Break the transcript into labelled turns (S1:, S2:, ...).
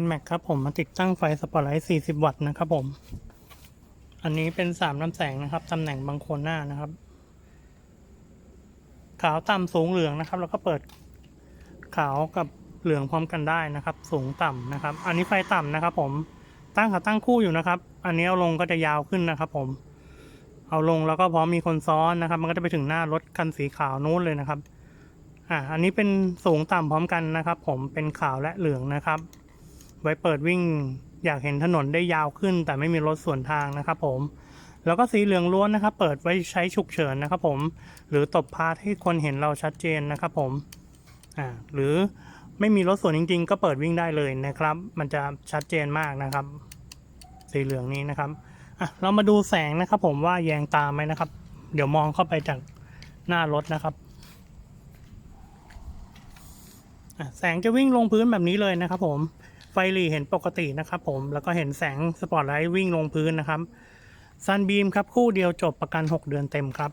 S1: NMAX ครับผมมาติดตั้งไฟสปอตไลท์ 40 วัตต์นะครับผม อันนี้เป็น3ลำแสงนะครับ ตำแหน่งบังโคนหน้านะครับ ขาวต่ำสูงเหลืองนะครับ แล้วก็เปิดขาวกับเหลืองพร้อมกันได้นะครับ สูงต่ำนะครับ อันนี้ไฟต่ำนะครับ ผม ตั้งขาตั้งคู่อยู่นะครับ อันนี้เอาลงก็จะยาวขึ้นนะครับ ผม เอาลงแล้วก็พร้อมมีคนซ้อนนะครับ มันก็จะไปถึงหน้ารถคันสีขาวนู้นเลยนะครับ อ่า อันนี้เป็นสูงต่ำพร้อมกันนะครับ ผม เป็นขาวและเหลืองนะครับ ไว้เปิดวิ่งอยากเห็นถนนได้ยาวขึ้น แต่ไม่มีรถสวนทางนะครับผม แล้วก็สีเหลืองล้วนนะครับ เปิดไว้ใช้ฉุกเฉินนะครับผม หรือตบพาให้คนเห็นเราชัดเจนนะครับผมอ่าหรือไม่มีรถสวนจริง ๆ ก็เปิดวิ่งได้เลยนะครับ มันจะชัดเจนมากนะครับ สีเหลืองนี้นะครับอะเรามาดูแสงนะครับผมว่าแยงตาไหมนะครับ เดี๋ยวมองเข้าไปจากหน้ารถนะครับ อะ แสงจะวิ่งลงพื้นแบบนี้เลยนะครับผมไฟหลีเห็นปกตินะครับผมแล้วก็เห็นแสงสปอตไลท์วิ่งลงพื้นนะครับซันบีมครับคู่เดียวจบประกัน 6 เดือนเต็มครับ